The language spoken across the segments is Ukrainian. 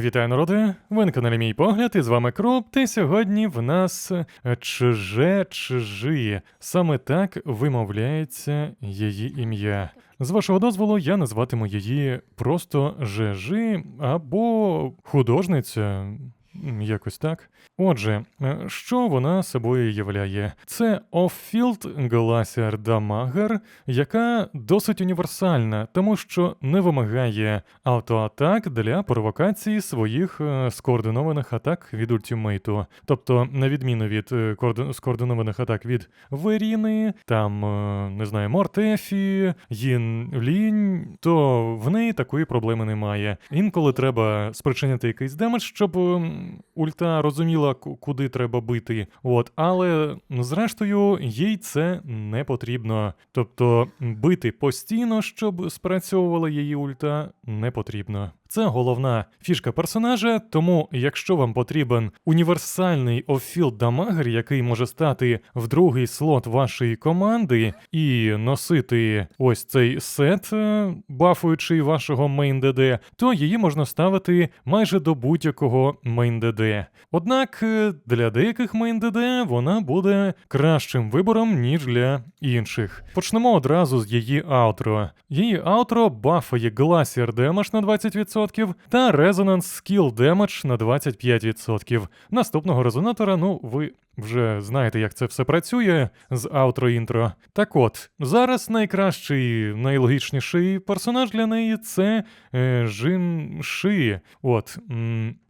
Вітаю, народи! Ви на каналі Мій Погляд, і з вами Кроп. Та сьогодні в нас е, чуже чужі. Саме так вимовляється її ім'я. З вашого дозволу, я назватиму її просто Жежи або художниця. Якось так. Отже, е, що вона собою являє? Це Off-Field Glacier Damager, яка досить універсальна, тому що не вимагає автоатак для провокації своїх е, скоординованих атак від ультимейту. Тобто, на відміну від е, скоординованих атак від Веріни, там, не знаю, Мортефі, Їн Лінь, то в неї такої проблеми немає. Інколи треба спричинити якийсь демедж, щоб ульта розуміла, куди треба бити. От, але зрештою їй це не потрібно. Тобто бити постійно, щоб спрацьовувала її ульта, не потрібно. Це головна фішка персонажа, тому якщо вам потрібен універсальний оффілд дамагер, який може стати в другий слот вашої команди і носити ось цей сет, е, бафуючий вашого мейн ДД, то її можна ставити майже до будь-якого мейн ДД. Однак е, для деяких мейн ДД вона буде кращим вибором, ніж для інших. Почнемо одразу з її аутро. Її аутро бафає Glacier Damage на 20% та Resonance Skill Damage на 25%. Наступного резонатора, ну, ви вже знаєте, як це все працює з аутро-інтро. Так от, зараз найкращий, найлогічніший персонаж для неї це е, Жин Ши. От,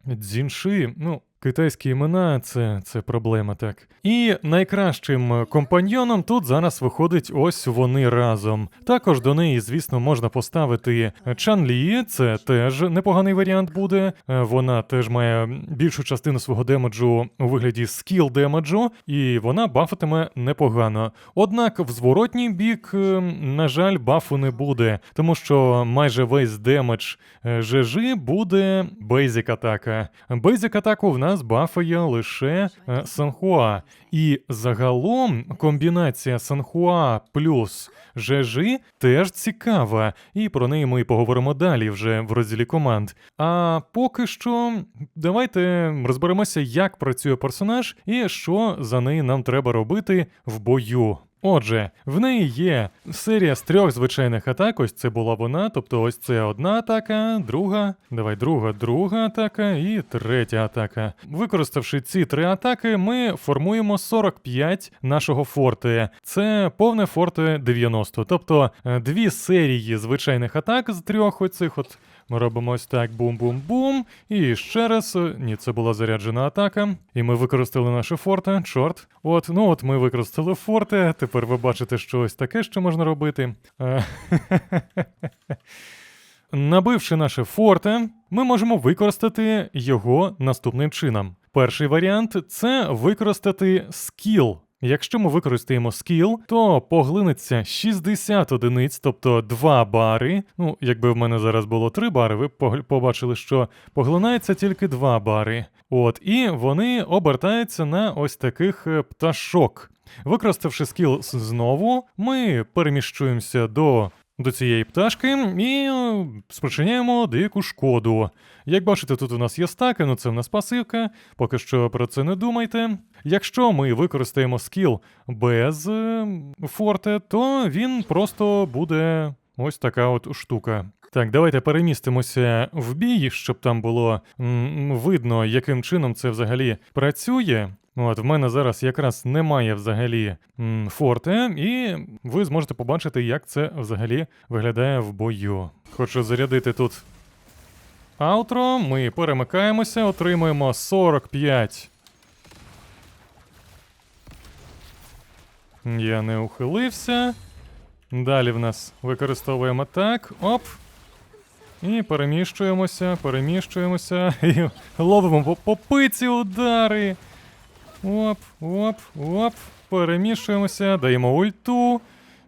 Дзінши, ну. Китайські імена це, це проблема, так. І найкращим компаньйоном тут зараз виходить ось вони разом. Також до неї, звісно, можна поставити Чан Лі, це теж непоганий варіант буде. Е, Вона теж має більшу частину свого демеджу у вигляді скіл демеджу, і вона бафатиме непогано. Однак в зворотній бік, е, на жаль, бафу не буде, тому що майже весь демедж е, ЖЖ буде бейзик атака. Бейзик атаку в нас бафає лише е, Санхуа. І загалом комбінація Санхуа плюс ЖЖ теж цікава, і про неї ми поговоримо далі вже в розділі команд. А поки що давайте розберемося, як працює персонаж і що за неї нам треба робити в бою. Отже, в неї є серія з трьох звичайних атак. Ось це була вона. Тобто, ось це одна атака, друга, давай, друга, друга атака і третя атака. Використавши ці три атаки, ми формуємо 45 нашого форте. Це повне форте 90. Тобто е, дві серії звичайних атак з трьох оцих от. Ми робимо ось так бум-бум-бум. І ще раз. е, Ні, це була заряджена атака. І ми використали наше форте. Чорт. От, ну от ми використали форте. Тепер ви бачите, що ось таке ще можна робити. Е, Набивши наше форте, ми можемо використати його наступним чином. Перший варіант це використати скіл. Якщо ми використаємо скіл, то поглинеться 60 одиниць, тобто 2 бари. Ну, якби в мене зараз було 3 бари, ви б побачили, що поглинається тільки 2 бари. От, і вони обертаються на ось таких е, пташок. Використавши скіл знову, ми переміщуємося до до цієї пташки і е, спричиняємо деяку шкоду. Як бачите, тут у нас є стаки, ну це в нас пасивка, поки що про це не думайте. Якщо ми використаємо скіл без е, форте, то він просто буде ось така от штука. Так, давайте перемістимося в бій, щоб там було видно, яким чином це взагалі працює. От, в мене зараз якраз немає взагалі форте, і ви зможете побачити, як це взагалі виглядає в бою. Хочу зарядити тут аутро, ми перемикаємося, отримуємо 45. Я не ухилився. Далі в нас використовуємо так. Оп. І переміщуємося, переміщуємося. І ловимо по попиці удари. Оп, оп, оп. Перемішуємося, даємо ульту.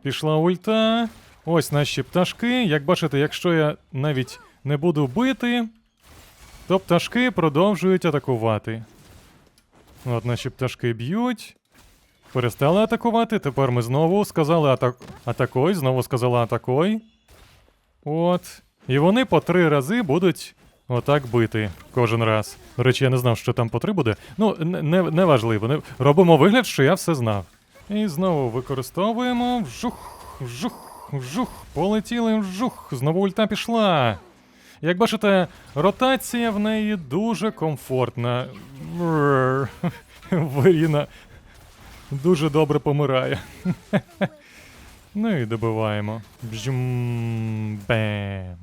Пішла ульта. Ось наші пташки. Як бачите, якщо я навіть не буду бити, то пташки продовжують атакувати. От наші пташки б'ють. Перестали атакувати. Тепер ми знову сказали атак... атакуй, знову сказали атакуй. От. І вони по три рази будуть отак бити кожен раз. До речі, я не знав, що там по три буде. Ну, не, не, важливо. Не... Робимо вигляд, що я все знав. І знову використовуємо вжух, вжух, вжух, полетіли вжух, знову ульта пішла. Як бачите, ротація в неї дуже комфортна. Бррр. Дуже добре помирає. Ну і добиваємо. Бжум, бем.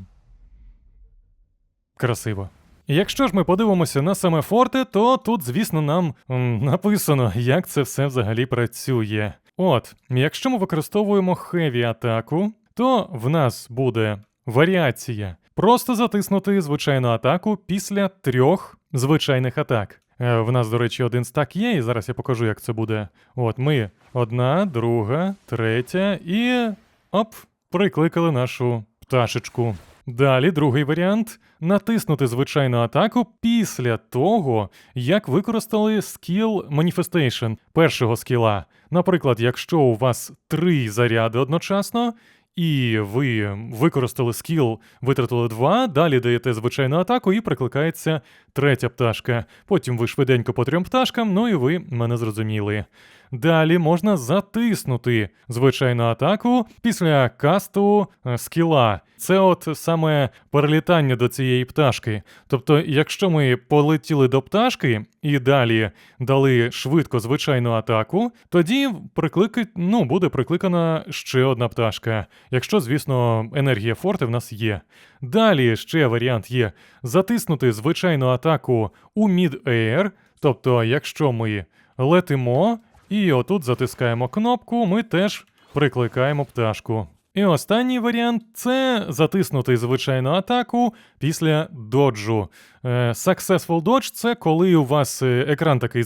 Красиво. Якщо ж ми подивимося на саме форте, то тут, звісно, нам написано, як це все взагалі працює. От, якщо ми використовуємо хеві атаку, то в нас буде варіація. Просто затиснути звичайну атаку після трьох звичайних атак. Е, В нас, до речі, один стак є, і зараз я покажу, як це буде. От ми одна, друга, третя і оп, прикликали нашу пташечку. Далі другий варіант натиснути звичайну атаку після того, як використали скіл Manifestation першого скіла. Наприклад, якщо у вас три заряди одночасно, і ви використали скіл, витратили два, далі даєте звичайну атаку і прикликається третя пташка. Потім ви швиденько по трьом пташкам, ну і ви мене зрозуміли. Далі можна затиснути звичайну атаку після касту е, скіла. Це от саме перелітання до цієї пташки. Тобто, якщо ми полетіли до пташки і далі дали швидко звичайну атаку, тоді прикликать, ну, буде прикликана ще одна пташка. Якщо, звісно, енергія форти в нас є. Далі ще варіант є затиснути звичайну атаку у mid-air, тобто, якщо ми летимо і отут затискаємо кнопку, ми теж прикликаємо пташку. І останній варіант це затиснути звичайну атаку після доджу. Е, Successful Dodge – це коли у вас е, екран такий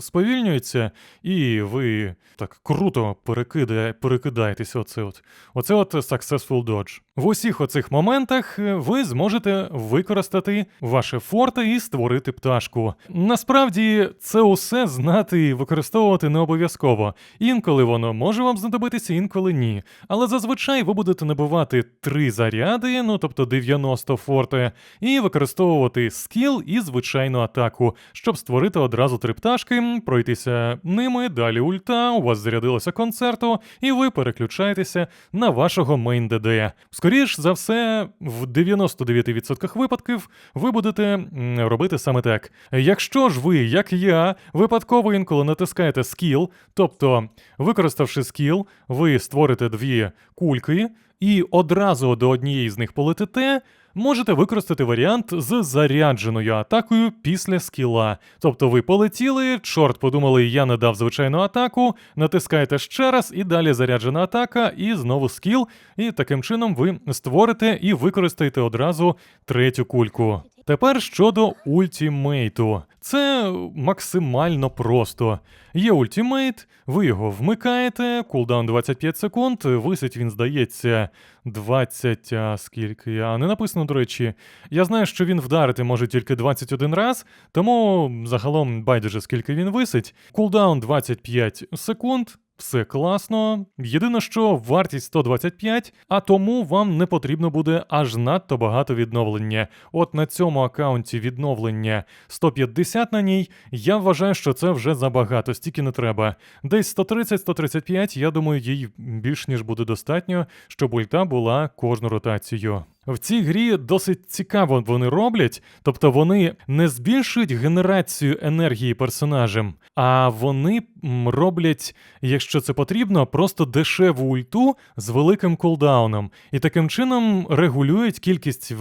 сповільнюється, і ви так круто перекидає, перекидаєтесь. Оце от. Оце от Successful Dodge. В усіх оцих моментах е, ви зможете використати ваше форте і створити пташку. Насправді це усе знати і використовувати не обов'язково. Інколи воно може вам знадобитися, інколи ні. Але зазвичай ви будете набивати три заряди, ну тобто 90 форте, і використовувати скіл і звичайну атаку, щоб створити одразу три пташки, пройтися ними, далі ульта, у вас зарядилося концерту, і ви переключаєтеся на вашого мейн ДД. Скоріш за все, в 99% випадків ви будете робити саме так. Якщо ж ви, як я, випадково інколи натискаєте скіл, тобто, використавши скіл, ви створите дві кульки і одразу до однієї з них полетите. Можете використати варіант з зарядженою атакою після скіла. Тобто ви полетіли, чорт подумали, я не дав звичайну атаку, натискаєте ще раз, і далі заряджена атака, і знову скіл. І таким чином ви створите і використаєте одразу третю кульку. Тепер щодо ультімейту. Це максимально просто. Є ультімейт, ви його вмикаєте, кулдаун 25 секунд, висить він, здається, 20, а скільки, а не написано, до речі. Я знаю, що він вдарити може тільки 21 раз, тому загалом байдуже скільки він висить. Кулдаун 25 секунд. Все класно. Єдине, що вартість 125, а тому вам не потрібно буде аж надто багато відновлення. От на цьому аккаунті відновлення 150 на ній. Я вважаю, що це вже забагато, стільки не треба. Десь 130-135, я думаю, їй більш ніж буде достатньо, щоб ульта була кожну ротацію. В цій грі досить цікаво вони роблять, тобто вони не збільшують генерацію енергії персонажем, а вони роблять, якщо це потрібно, просто дешеву ульту з великим кулдауном, і таким чином регулюють кількість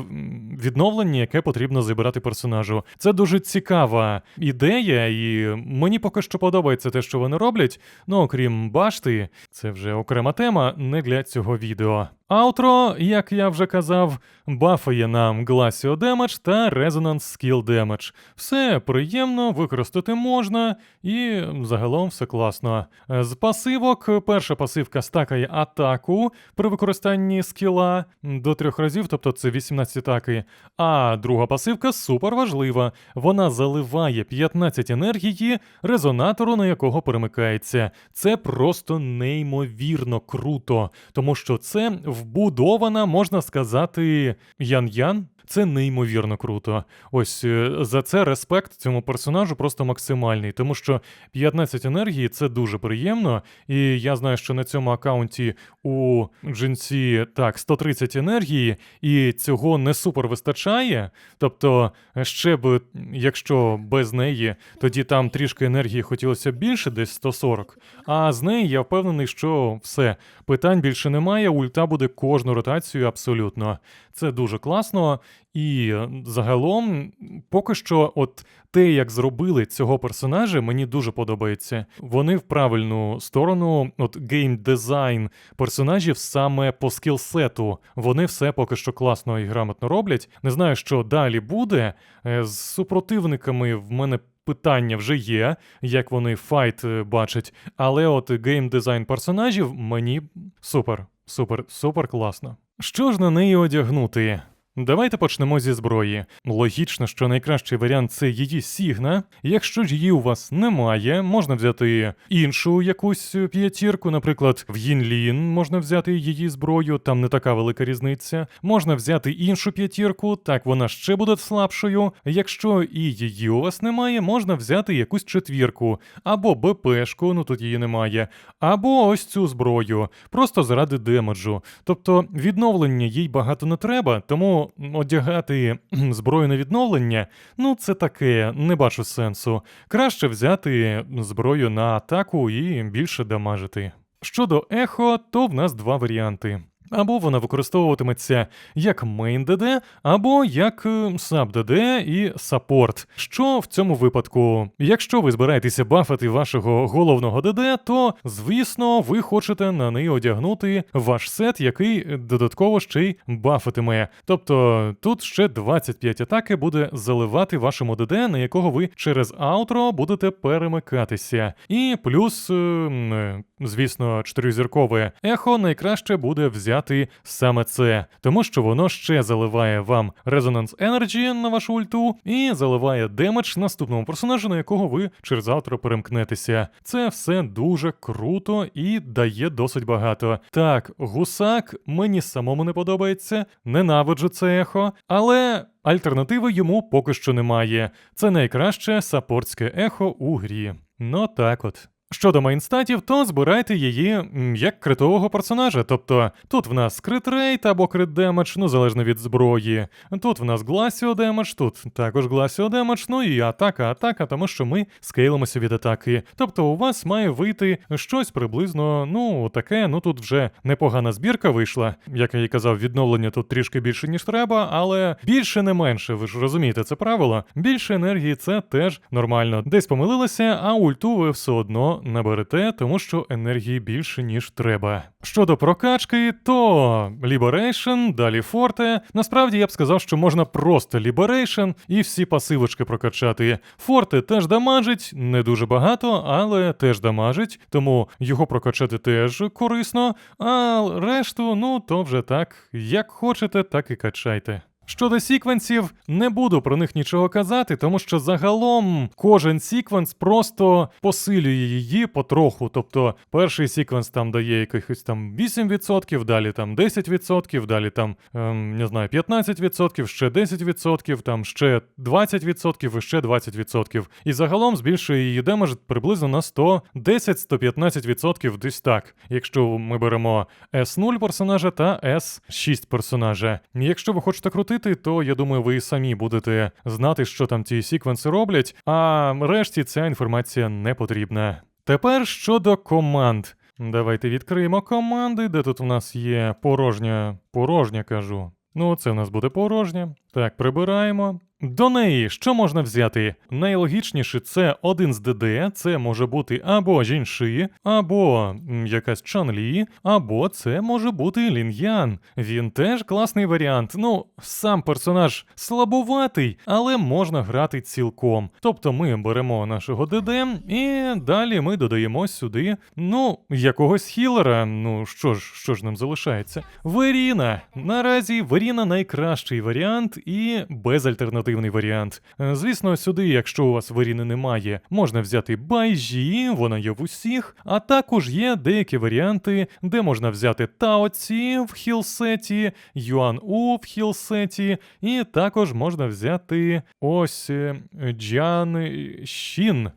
відновлення, яке потрібно забирати персонажу. Це дуже цікава ідея, і мені поки що подобається те, що вони роблять. Ну окрім башти, це вже окрема тема, не для цього відео. Аутро, як я вже казав, бафає нам Glacio Damage та Resonance Skill Damage. Все приємно, використати можна, і загалом все класно. З пасивок перша пасивка стакає атаку при використанні скіла до трьох разів, тобто це 18 атаки. А друга пасивка супер важлива. Вона заливає 15 енергії резонатору, на якого перемикається. Це просто неймовірно круто, тому що це вбудована, можна сказати, ян-ян. Це неймовірно круто. Ось е, за це респект цьому персонажу просто максимальний, тому що 15 енергії це дуже приємно. І я знаю, що на цьому аккаунті у джинсі так 130 енергії, і цього не супер вистачає. Тобто, ще б, якщо без неї, тоді там трішки енергії хотілося б більше, десь 140. А з неї я впевнений, що все, питань більше немає. Ульта буде кожну ротацію абсолютно. Це дуже класно. І загалом, поки що, от те, як зробили цього персонажа, мені дуже подобається. Вони в правильну сторону, от гейм дизайн персонажів саме по скілсету. Вони все поки що класно і грамотно роблять. Не знаю, що далі буде. Е, З супротивниками в мене. Питання вже є, як вони файт е, бачать, але от гейм дизайн персонажів мені супер, супер, супер класно. Що ж на неї одягнути? Давайте почнемо зі зброї. Логічно, що найкращий варіант це її сігна. Якщо ж її у вас немає, можна взяти іншу якусь п'ятірку, наприклад, в Їнлін можна взяти її зброю, там не така велика різниця. Можна взяти іншу п'ятірку, так вона ще буде слабшою. Якщо і її у вас немає, можна взяти якусь четвірку, або БПшку, ну тут її немає, або ось цю зброю, просто заради демеджу. Тобто відновлення їй багато не треба, тому одягати зброю на відновлення, ну це таке, не бачу сенсу. Краще взяти зброю на атаку і більше дамажити. Щодо ехо, то в нас два варіанти. Або вона використовуватиметься як DD, або як sub DD і саппорт. Що в цьому випадку? Якщо ви збираєтеся бафати вашого головного ДД, то звісно ви хочете на неї одягнути ваш сет, який додатково ще й бафатиме. Тобто тут ще 25 атаки буде заливати вашому ДД, на якого ви через аутро будете перемикатися. І плюс, е, м, е, звісно, чотиризіркове ехо найкраще буде взяти саме це, тому що воно ще заливає вам Resonance Energy на вашу ульту і заливає демедж наступному персонажу, на якого ви через аутро перемкнетеся. Це все дуже круто і дає досить багато. Так, гусак мені самому не подобається, ненавиджу це ехо, але. Альтернативи йому поки що немає. Це найкраще саппортське ехо у грі. Ну так от. Щодо мейнстатів, то збирайте її як критового персонажа. Тобто тут в нас крит рейт або крит демедж, ну залежно від зброї. Тут в нас гласіо демедж, тут також гласіо демедж, ну і атака, атака, тому що ми скейлимося від атаки. Тобто у вас має вийти щось приблизно, ну таке, ну тут вже непогана збірка вийшла. Як я і казав, відновлення тут трішки більше, ніж треба, але більше не менше, ви ж розумієте, це правило. Більше енергії це теж нормально. Десь помилилися, а ульту ви все одно наберете, тому що енергії більше, ніж треба. Щодо прокачки, то Liberation, далі Форте. Насправді я б сказав, що можна просто Liberation і всі пасивочки прокачати. Форте теж дамажить, не дуже багато, але теж дамажить, тому його прокачати теж корисно. А решту, ну то вже так, як хочете, так і качайте. Щодо сіквенсів, не буду про них нічого казати, тому що загалом кожен сіквенс просто посилює її потроху. Тобто перший сіквенс там дає якихось там 8%, далі там 10%, далі там ем, не знаю, 15%, ще 10%, там ще 20% і ще 20%. І загалом збільшує її демедж приблизно на 110-115% десь так. Якщо ми беремо S0 персонажа та S6 персонажа. Якщо ви хочете крутити, то я думаю, ви самі будете знати, що там ці секвенси роблять, а решті ця інформація не потрібна. Тепер щодо команд. Давайте відкриємо команди, де тут у нас є порожня, порожня кажу. Ну, це в нас буде порожня. Так, прибираємо. До неї що можна взяти? Найлогічніше це один з ДД, це може бути або Жінши, або якась Чанлі, або це може бути Лін'ян. Він теж класний варіант. Ну, сам персонаж слабуватий, але можна грати цілком. Тобто ми беремо нашого ДД і далі ми додаємо сюди, ну, якогось хілера. Ну що ж, що ж нам залишається? Веріна. Наразі Веріна найкращий варіант і безальтернативний альтернативний варіант. Е, Звісно, сюди, якщо у вас варіни немає, можна взяти байжі, вона є в усіх, а також є деякі варіанти, де можна взяти Таоці в хілсеті, Юан У в хілсеті, і також можна взяти ось е, Джан Шін.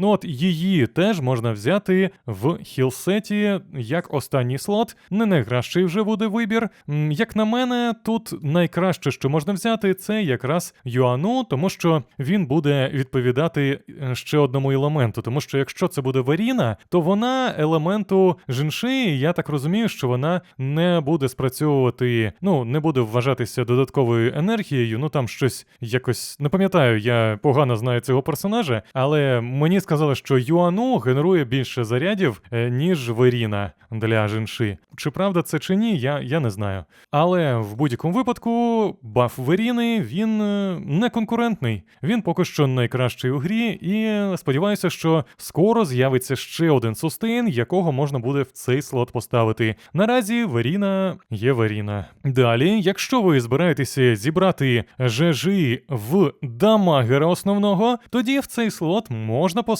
Ну от її теж можна взяти в хілсеті як останній слот. Не найкращий вже буде вибір. Як на мене, тут найкраще, що можна взяти, це якраз Юану, тому що він буде відповідати е, ще одному елементу. Тому що якщо це буде Варіна, то вона елементу Жінши, я так розумію, що вона не буде спрацьовувати, ну не буде вважатися додатковою енергією. Ну там щось якось не пам'ятаю, я погано знаю цього персонажа, але мені сказали, що Юану генерує більше зарядів, е, ніж Веріна для Жінши. Чи правда це чи ні, я, я не знаю. Але в будь-якому випадку баф Веріни він е, не конкурентний. Він поки що найкращий у грі, і сподіваюся, що скоро з'явиться ще один сустейн, якого можна буде в цей слот поставити. Наразі Веріна є Веріна. Далі, якщо ви збираєтеся зібрати жежі в дамагера основного, тоді в цей слот можна поставити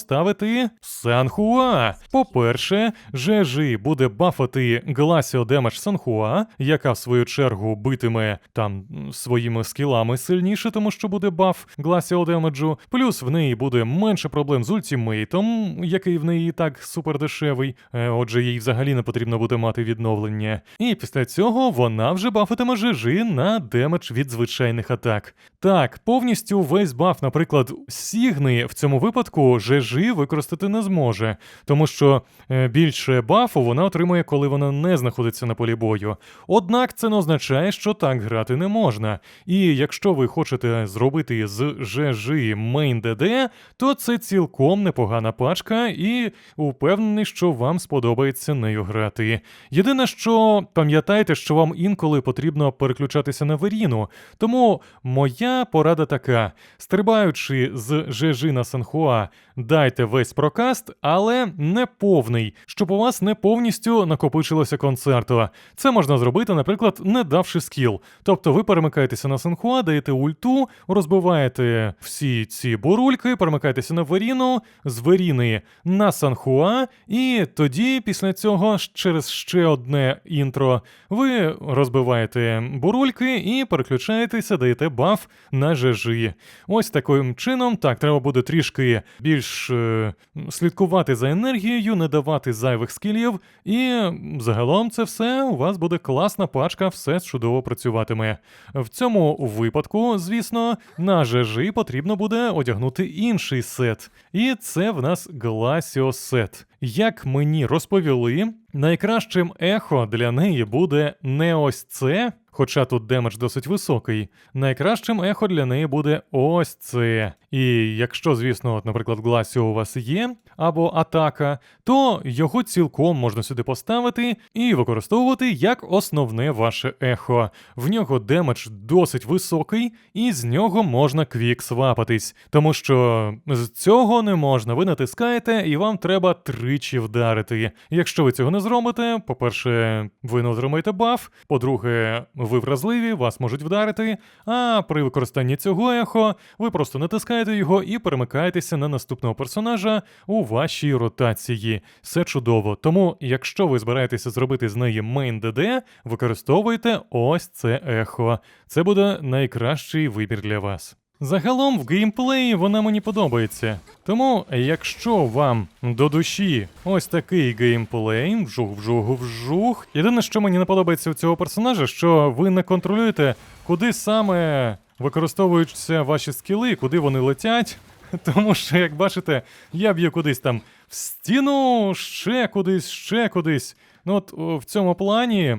Санхуа. По-перше, жежі буде бафати Glacio Damage Санхуа, яка в свою чергу битиме там своїми скілами сильніше, тому що буде баф Glacio Damage. Плюс в неї буде менше проблем з ультімейтом, який в неї і так супер дешевий. Е, Отже, їй взагалі не потрібно буде мати відновлення. І після цього вона вже бафатиме жежі на демедж від звичайних атак. Так, повністю весь баф, наприклад, Сігни в цьому випадку жежі використати не зможе, тому що е, більше бафу вона отримує, коли вона не знаходиться на полі бою. Однак це не означає, що так грати не можна. І якщо ви хочете зробити з жежі мейн ДД, то це цілком непогана пачка, і упевнений, що вам сподобається нею грати. Єдине, що пам'ятайте, що вам інколи потрібно переключатися на Веріну, тому моя порада така: стрибаючи з жежі на Санхуа, дайте весь прокаст, але не повний, щоб у вас не повністю накопичилося концерту. Це можна зробити, наприклад, не давши скіл. Тобто ви перемикаєтеся на Санхуа, даєте ульту, розбиваєте всі ці бурульки, перемикаєтеся на Веріну, з Веріни на Санхуа, і тоді, після цього, через ще одне інтро, ви розбиваєте бурульки і переключаєтеся, даєте баф на жежі. Ось таким чином, так, треба буде трішки більш е, слідкувати за енергією, не давати зайвих скілів, і загалом це все у вас буде класна пачка, все чудово працюватиме. В цьому випадку, звісно, на жежі потрібно буде одягнути інший сет. І це в нас Glacio сет. Як мені розповіли, найкращим ехо для неї буде не ось це, хоча тут демедж досить високий. Найкращим ехо для неї буде ось це. І якщо, звісно, от, наприклад, Гласіо у вас є, або атака, то його цілком можна сюди поставити і використовувати як основне ваше ехо. В нього демедж досить високий, і з нього можна квік свапатись, тому що з цього не можна. Ви натискаєте, і вам треба тричі вдарити. Якщо ви цього не зробите, по-перше, ви не отримаєте баф, по-друге, ви вразливі, вас можуть вдарити. А при використанні цього ехо ви просто натискаєте його і перемикаєтеся на наступного персонажа у вашій ротації. Все чудово. Тому, якщо ви збираєтеся зробити з неї мейн ДД, використовуйте ось це ехо. Це буде найкращий вибір для вас. Загалом в геймплеї вона мені подобається. Тому, якщо вам до душі ось такий геймплей, вжух, вжух, вжух. Єдине, що мені не подобається у цього персонажа, що ви не контролюєте, куди саме використовуються ваші скіли, куди вони летять. Тому що, як бачите, я б'ю кудись там в стіну, ще кудись, ще кудись. Ну от в цьому плані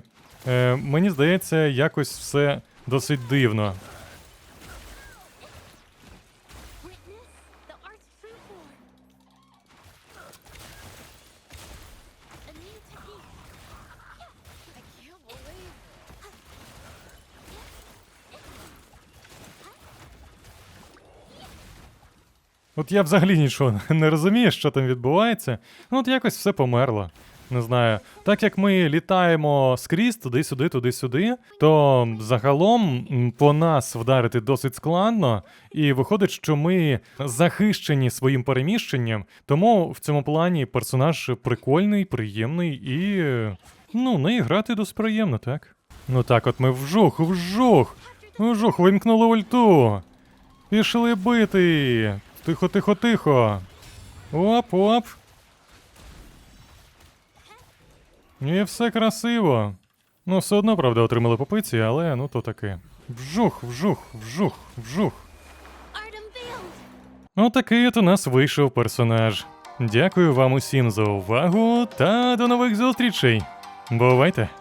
е, мені здається, якось все досить дивно. От я взагалі нічого не розумію, що там відбувається. Ну от якось все померло. Не знаю, так як ми літаємо скрізь туди-сюди, туди-сюди, то загалом по нас вдарити досить складно, і виходить, що ми захищені своїм переміщенням, тому в цьому плані персонаж прикольний, приємний і. Ну, неї грати досить приємно, так? Ну так, от ми вжух, вжух, вжух, вимкнули ульту. Пішли бити. Тихо, тихо, тихо. Оп, оп. І все красиво. Ну, все одно, правда, отримали по пиці, але ну то таке. Вжух, вжух, вжух, вжух. Отакий от у нас вийшов персонаж. Дякую вам усім за увагу та до нових зустрічей. Бувайте!